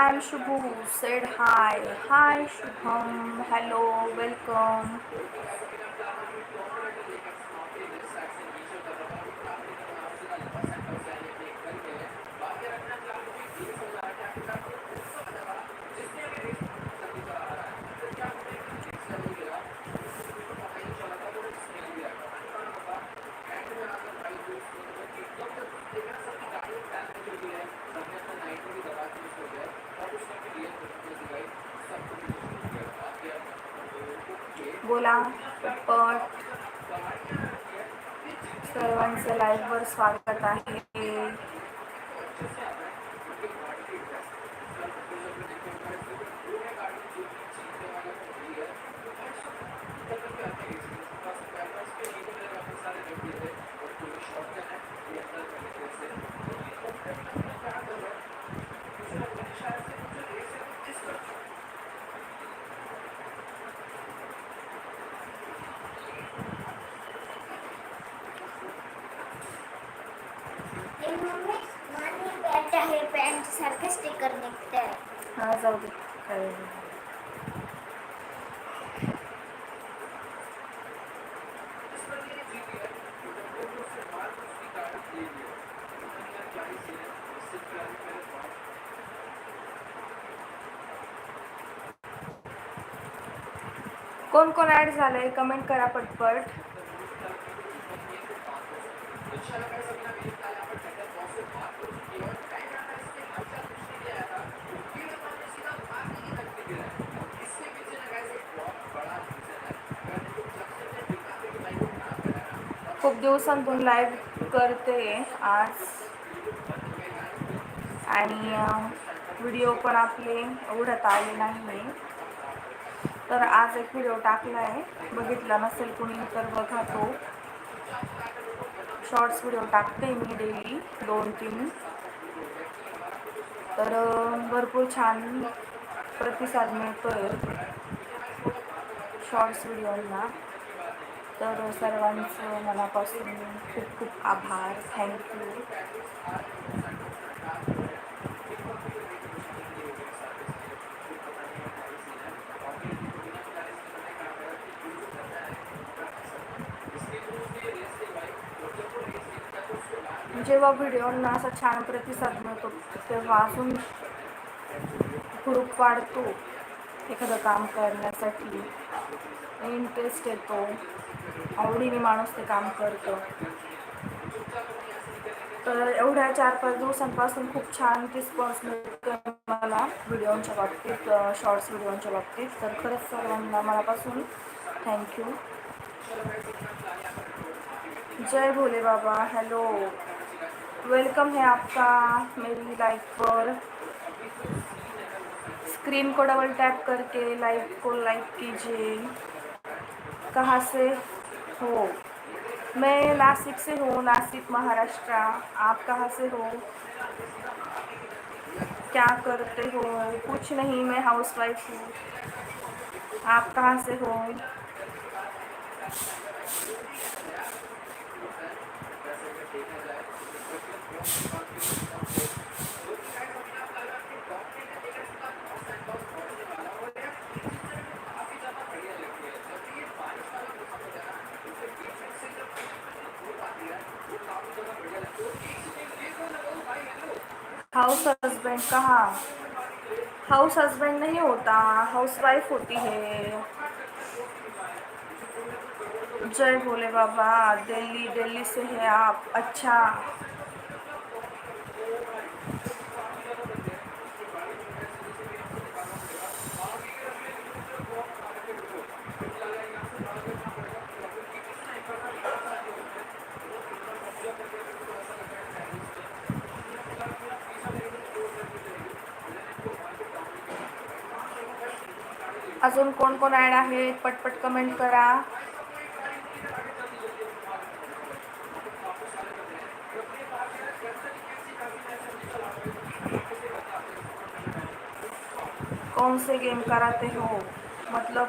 I'm Shubhu. Said hi. Hi Shubham. Hello. Welcome. बोला पट सर्वांचं लाईव्हवर स्वागत आहे. कोण कोण ऍड झालंय? कमेंट करा पटपट. खूप दिवसांतून लाईव्ह करते आज. आणि व्हिडिओ पण आपले उघडत आले नाही तर आज एक व्हिडिओ टाकला आहे. बघितला नसेल कुणी तर बघा तो. शॉर्ट्स व्हिडिओ टाकते मी डेली दोन तीन. तर भरपूर छान प्रतिसाद मिळतोय. शॉर्ट्स व्हिडिओला तर सर्वांचं मनापासून खूप खूप आभार. थँक्यू जेव्हा व्हिडिओंना असा छान प्रतिसाद मिळतो तेव्हा अजून ग्रुप वाढतो. एखादं काम करण्यासाठी इंटरेस्ट येतो. आवडीने माणूस ते काम करतो. तर एवढ्या चार पाच दिवसांपासून खूप छान रिस्पॉन्स मिळतो मला व्हिडिओच्या बाबतीत शॉर्ट्स व्हिडिओच्या बाबतीत. तर खरंच सर्वांना मनापासून थँक्यू जय भोले बाबा. हॅलो वेलकम है आपका मेरी लाइफ पर। स्क्रीन को डबल टैप करके लाइव को लाइक कीजिए। कहाँ से हो? मैं नासिक से हूँ, नासिक, महाराष्ट्र। आप कहाँ से हो? क्या करते हो? कुछ नहीं, मैं हाउस वाइफ हूँ। आप कहाँ से हो? हाउस हस्बैंड, कहाँ? हाउस हस्बैंड नहीं होता हाउस वाइफ होती है। जय भोले बाबा, दिल्ली दिल्ली से है आप अच्छा। अजून कोण कोण ॲड आहेत? पटपट कमेंट करा. कौन से गेम कराते हो? मतलब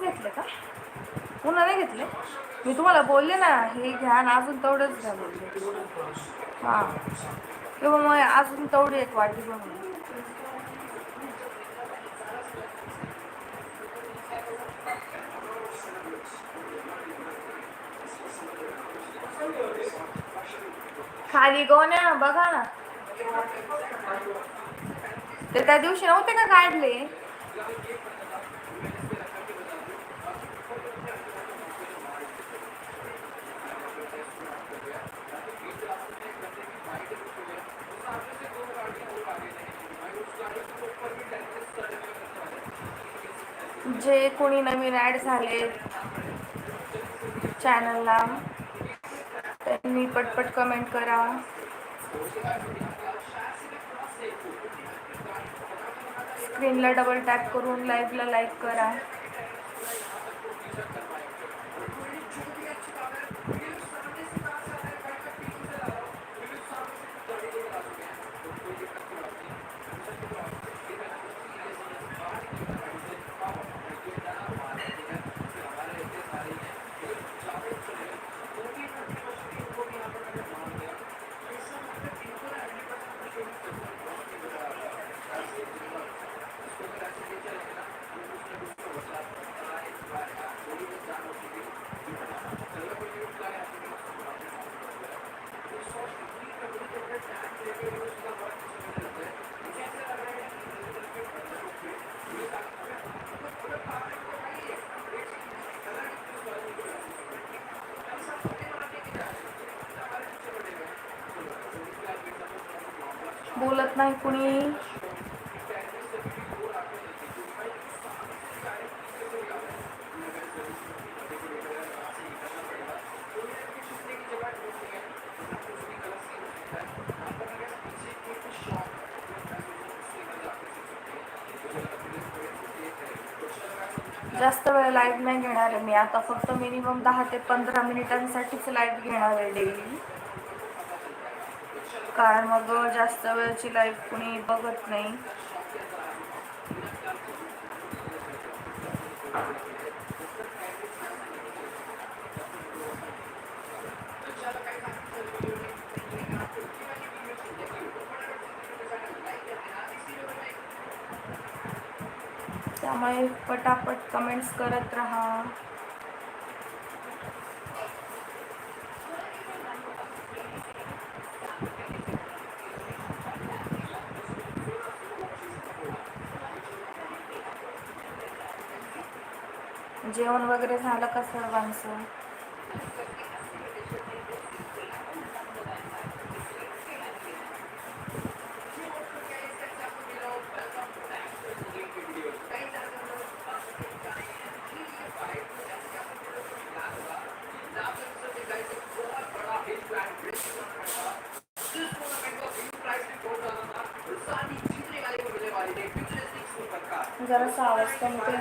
नाही घेतले? मी तुम्हाला बोलले ना हे घ्या ना अजून तेवढंच घ्या बोलले हां. किंवा मग अजून तेवढी एक वाटी बनवून. खाली गोण्या बघा ना. ते त्या दिवशी नव्हते का काढले? जे कोणी नवीन ॲड झाले चॅनलला त्यांनी पटपट कमेंट करा. स्क्रीनला डबल टॅप करून लाईव्हला लाईक करा. बोलत नाही कुणी. जास्त वेळ लाईव्ह नाही घेणार आहे मी. आता फक्त मिनिमम दहा ते पंधरा मिनिटांसाठीच लाईव्ह घेणार आहे डेली कारण मग जास्त वेळची लाईफ कुणी बघत नाही. त्यामुळे पटापट कमेंट्स करत राहा. जेवण वगैरे झालं का सर्वांचं? जरासा आवाज कमी कर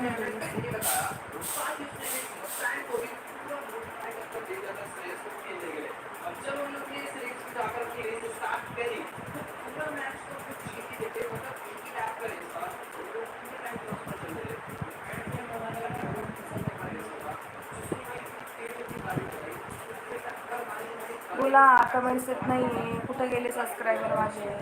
बोला कमेंट्स येत नाही कुठे गेले सबस्क्रायबर माझे?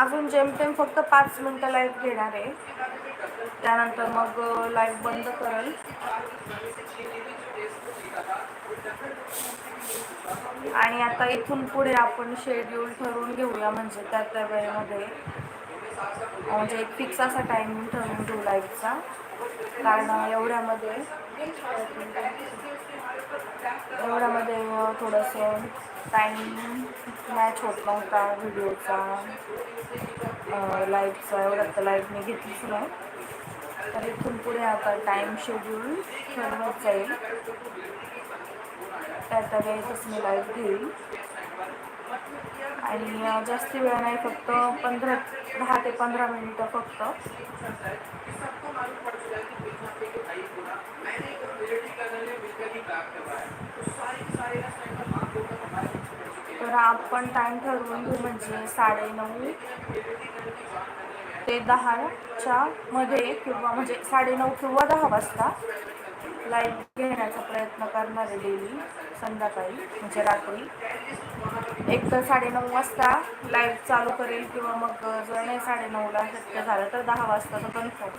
अजून जेमतेम फक्त पाच मिनटं लाईव्ह घेणार आहे. त्यानंतर मग लाईव्ह बंद करेल. आणि आता इथून पुढे आपण शेड्यूल ठरवून घेऊया म्हणजे त्या त्या वेळेमध्ये. म्हणजे एक फिक्स असा टायमिंग ठरवून घेऊ लाईफचा कारण एवढ्यामध्ये एवढ्यामध्ये अं, थोडंसं टाईम मॅच होत नव्हता व्हिडिओचा लाईटचा एवढ्यात तर लाईव्ह मी घेतलीच नाही. तर इथून पुढे आता टाईम शेड्यूल ठरवत जाईल. त्या वेळेतच मी लाईव्ह घेईल. आणि जास्त जास्ती वेळ नाही फक्त पंधरा दहा ते पंधरा मिनिटं फक्त. तर आपण टाईम ठरवून घेऊ म्हणजे साडेनऊ ते दहाच्या मध्ये किंवा म्हणजे साडेनऊ किंवा दहा वाजता. लाईव्ह घेण्याचा प्रयत्न करणार आहे डेली संध्याकाळी म्हणजे रात्री. एक तर साडेनऊ वाजता लाईव्ह चालू करेल किंवा मग जर नाही साडेनऊला शक्य झालं तर दहा वाजताचा कन्फर्म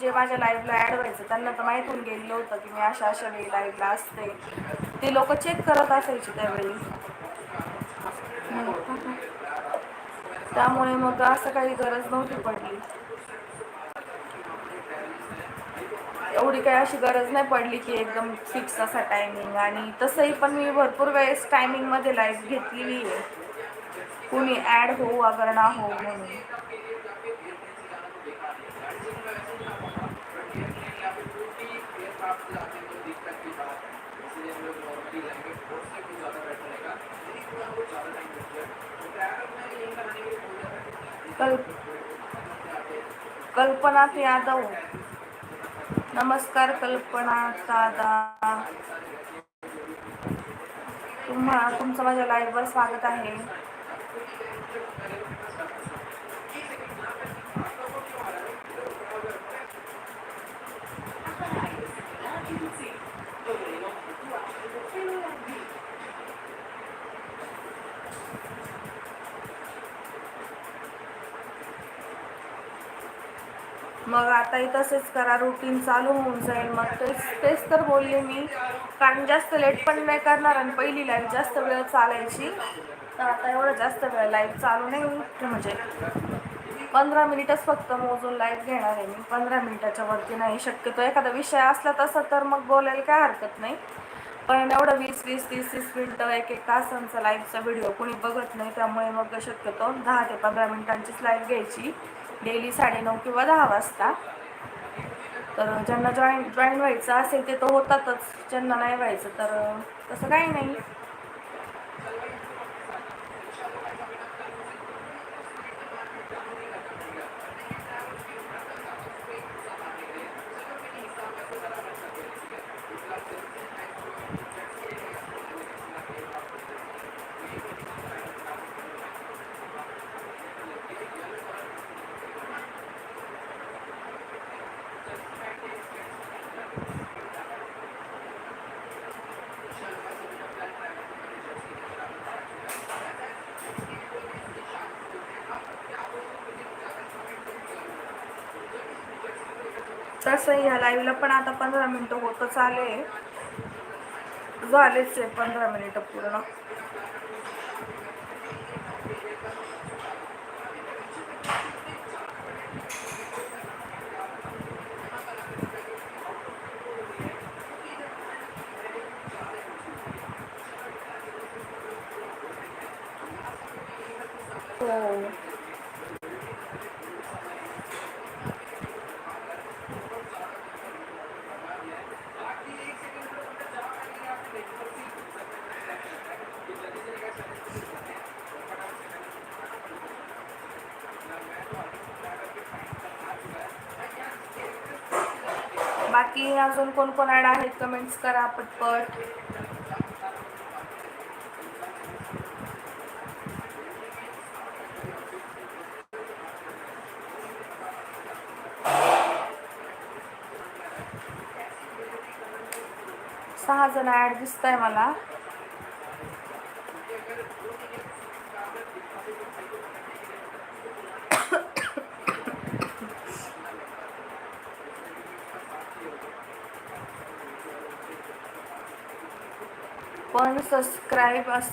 जे माझ्या लाईव्हला ॲड व्हायचं त्यांना तर माहीत होऊन गेलेलं होतं की मी अशा अशा वेळी लाईव्हला असते. ते लोक चेक करत असायचे त्यावेळी. त्यामुळे मग असं काही गरज नव्हती पडली. एवढी काही अशी गरज नाही पडली की एकदम फिक्स असा टायमिंग आणि तसंही पण मी भरपूर वेळेस टायमिंगमध्ये लाईफ घेतलेली आहे. कुणी ॲड हो अगर ना हो म्हणून. कल कल्पना यादव नमस्कार कल्पना दादा। तुम्हा तुमचं माझ्या लाईव्हवर स्वागत आहे. मग आताही तसेच करा रुटीन चालू होऊन जाईल. मग तेच तेच तर बोलले मी. कारण जास्त लेट पण नाही करणार आणि पहिली लाईफ जास्त वेळ चालायची. तर आता एवढं जास्त वेळ लाईफ चालू नाही म्हणजे पंधरा मिनिटच फक्त मोजून लाईफ घेणार आहे मी. पंधरा मिनिटाच्या वरती नाही शक्यतो. एखादा विषय असला तसा तर मग बोलायला काय हरकत नाही. पण एवढं वीस वीस तीस तीस मिनटं एक एक तासांचा लाईव्हचा व्हिडिओ कोणी बघत नाही. त्यामुळे मग शक्यतो दहा ते पंधरा मिनिटांचीच लाईव्ह घ्यायची. डेली साडेनऊ किंवा दहा वाजता. तर ज्यांना जॉईन जॉईन व्हायचं असेल ते तर होतातच. ज्यांना नाही व्हायचं तर तसं काही नाही. तसंही ह्या लाईव्हला पण आता पंधरा मिनटं होतच आले झालेच आहे पंधरा मिनिटं पूर्ण. अजून कोण कोण ॲड आहेत? कमेंट्स करा पटपट. सहा जण ॲड दिसत आहे मला पण सबस्क्राईब अस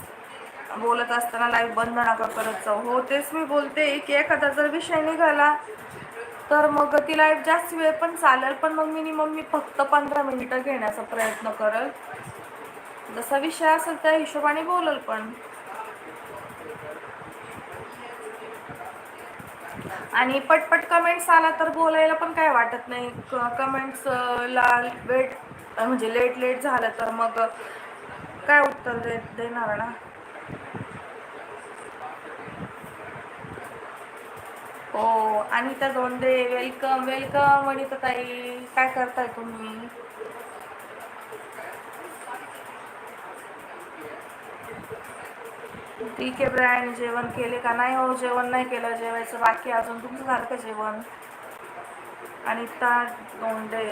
बोलत असताना लाईव्ह बंद नका करत जाऊ. हो तेच मी बोलते की एखादा जर विषय निघाला तर मग ती लाईव्ह जास्त वेळ पण चालेल पण मग मिनिमम मी फक्त पंधरा मिनिटं घेण्याचा प्रयत्न करल. जसा विषय असेल त्या हिशोबाने बोलल पण. आणि पटपट कमेंट्स आला तर बोलायला पण काय वाटत नाही. कमेंट्स ला वेट म्हणजे लेट लेट झालं तर मग काय उत्तर दे देणार ना? हो आणि त्या दोंडे वेलकम वेलकम अनिता ताई काय करताय तुम्ही? ठीक आहे ब्रँड जेवण केले का? नाही हो जेवण नाही केलं जेवायचं बाकी अजून. तुमचं झालं का जेवण? आणि दोंडे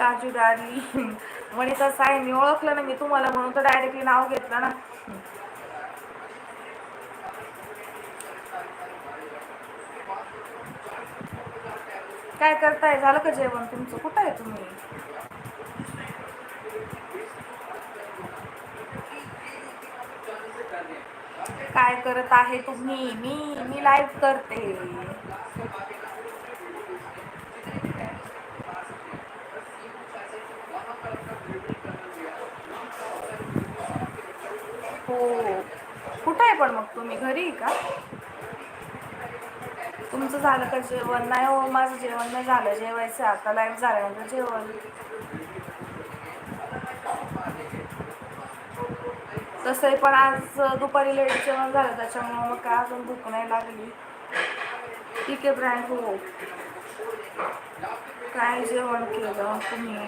काजू तसं आहे मी ओळखलं ना मी तुम्हाला म्हणून तर डायरेक्टली नाव घेतलं ना. काय करताय? झालं का जेवण तुमचं? कुठं आहे तुम्ही? काय करत आहे तुम्ही? मी मी लाईव्ह करते हो कुठं आहे पण मग तुम्ही घरी का? तुमचं झालं का जेवण? नाही हो माझं जेवण नाही झालं. जेवायचं आता. लाईव्ह झाल्यानंतर जेवण. तसंही पण आज दुपारी लेट जेवण झालं. त्याच्यामुळे मग काय अजून भूक नाही लागली. ठीक आहे ब्रँड हो. काय जेवण केलं तुम्ही?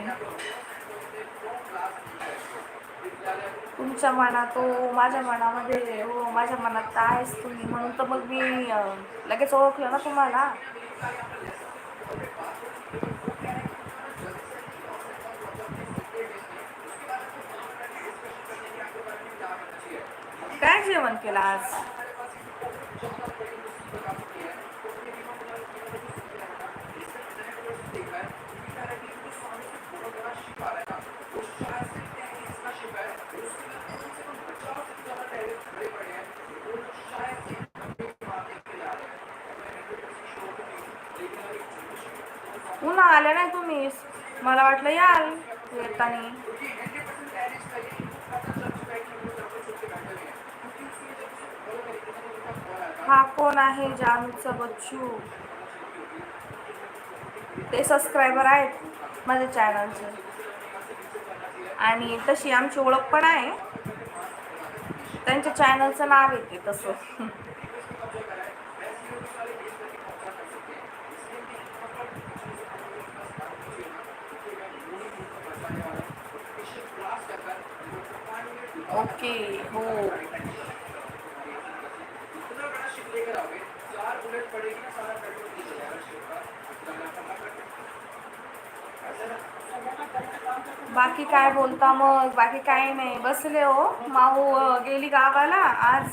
तुमच्या मनात हो माझ्या मनामध्ये हो माझ्या मनात तर आहेस तुम्ही. म्हणून तर मग मी लगेच ओळखलं ना तुम्हाला. काय जेवण केलं आज? ना आले नाही तुम्ही? मला वाटलं याल येतानी. हा कोण आहे जानूचा बच्चू? ते सबस्क्रायबर आहेत माझ्या चॅनलचे आणि तशी आमची ओळख पण आहे. त्यांच्या चॅनलचं नाव येते तसं. ओके हो. बाकी काय बोलता मग? बाकी काही नाही. बसले हो. माऊ गेली गावाला आज.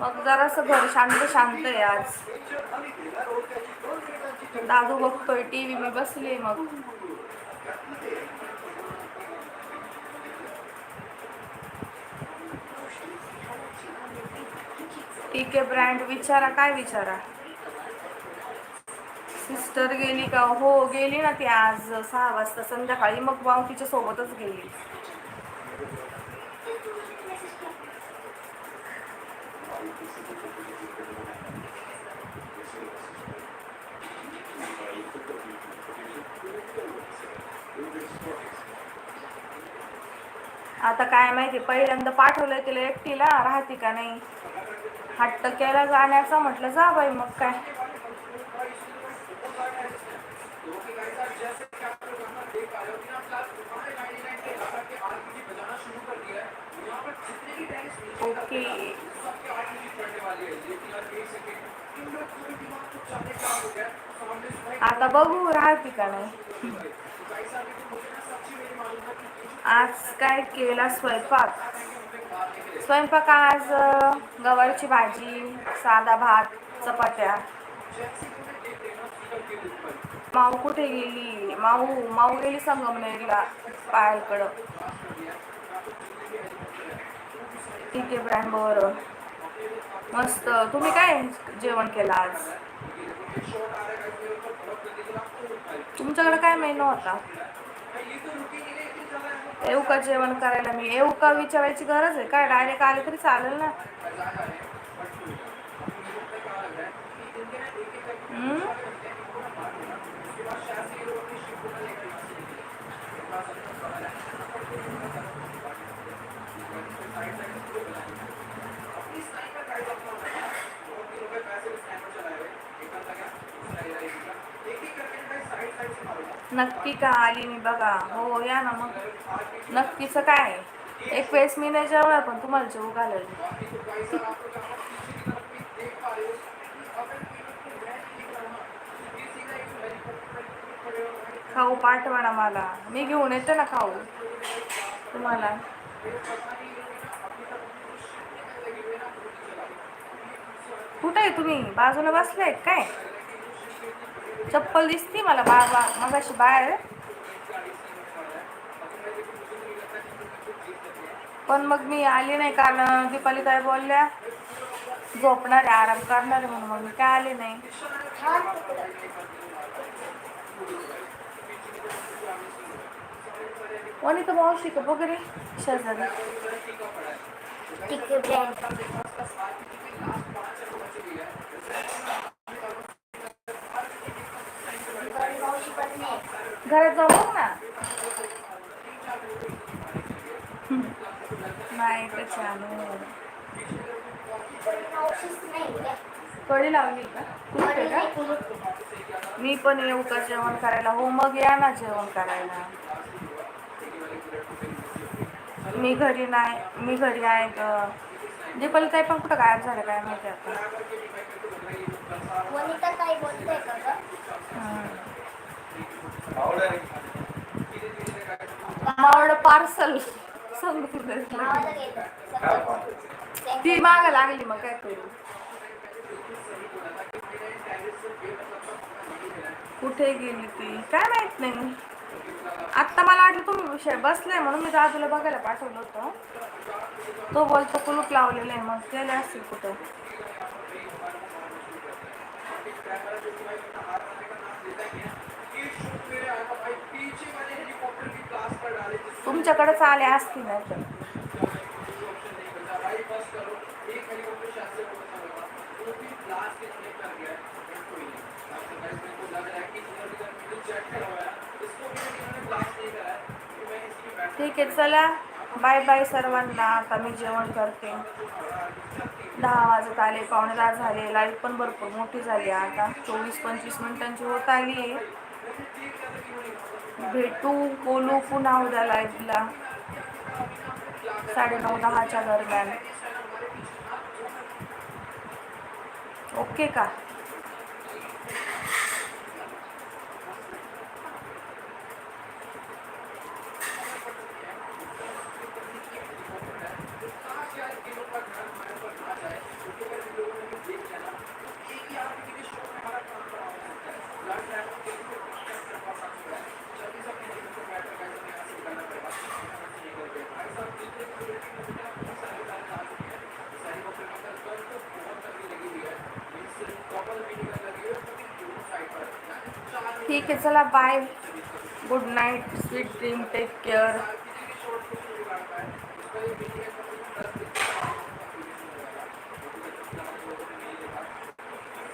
मग जरासं घर शांत शांत आहे आज. दादू बघतोय टी व्ही मी बसले मग. ठीक आहे ब्रँड विचारा काय विचारा? सिस्टर गेली का? हो गेली ना ती आज सहा वाजता. संध्याकाळी. मग मग तिच्या सोबतच गेली. आता काय माहिती पहिल्यांदा पाठवलंय तिला एकटीला राहते का नाही? हट्टक्याला जाण्याचा म्हटलं जा बाई मग काय. ओके. आता बघू राहते का नाही. आज काय केला स्वयंपाक? स्वयंपाक आज गवारीची गवारची भाजी साधा भात चपात्या. माऊ कुठे गेली? माऊ माऊ गेली संगमनेरला पायलकडं. ठीक आहे ब्रँड बरं. मस्त. तुम्ही काय जेवण केलं आज? तुमच्याकडे काय मेनू होता? येऊ का जेवण करायला मी येऊ का विचारायची गरज आहे. काय डायरेक्ट आले तरी चालेल ना. नक्की का आली मी बघा. हो या ना मग. नक्कीच काय आहे? एक वेळेस मी नाही जेवणार पण तुम्हाला जेवू घालेल. खाऊ पाठवा ना मला. मी घेऊन येते ना खाऊ. तुम्हाला. कुठे आहे तुम्ही? बाजूला बसलाय काय? चप्पल दिसती मला बा बा मगाशी बाहेर. पण मग मी आली नाही कारण दीपाली ताई बोलल्या झोपणार आहे आराम करणार आहे म्हणून मग मी काय आले नाही. हा मावशी का वगैरे शेजारी मावशी पण नाही घरात जाऊ बघ ना. नाही तर छान? कडी लावली का? कुठे. मी पण येऊ का जेवण करायला. हो मग या ना जेवण करायला. मी घरी नाही मी घरी आहे ग. दीपाली ताई पण कुठं गायब झालं काय माहिती आता? मावडं पार्सल सांग ती माग लागली मग काय करू? कुठे गेली ती? काय माहीत नाही. आत्ता मला वाटलं तुम्ही विषय बसलाय म्हणून मी दादूला बघायला पाठवलं होतं. तो बोलतो कुलूप लावलेला आहे मग गेले असतील कुठं? तुमच्याकडेच आले असतील नाही तर. ठीक आहे चला. बाय बाय सर्वांना. आता मी जेवण करते. दहा वाजत आले पावणे दहा झाले. लाइट पण भरपूर मोठी झाली आता. चोवीस पंचवीस मिनिटांची होत आली आहे. भेटू. बोलू पुन्हा उद्या लाईव्हला साडेनऊ दहाच्या दरम्यान. ओके का ठीक आहे चला bye good night sweet dream take care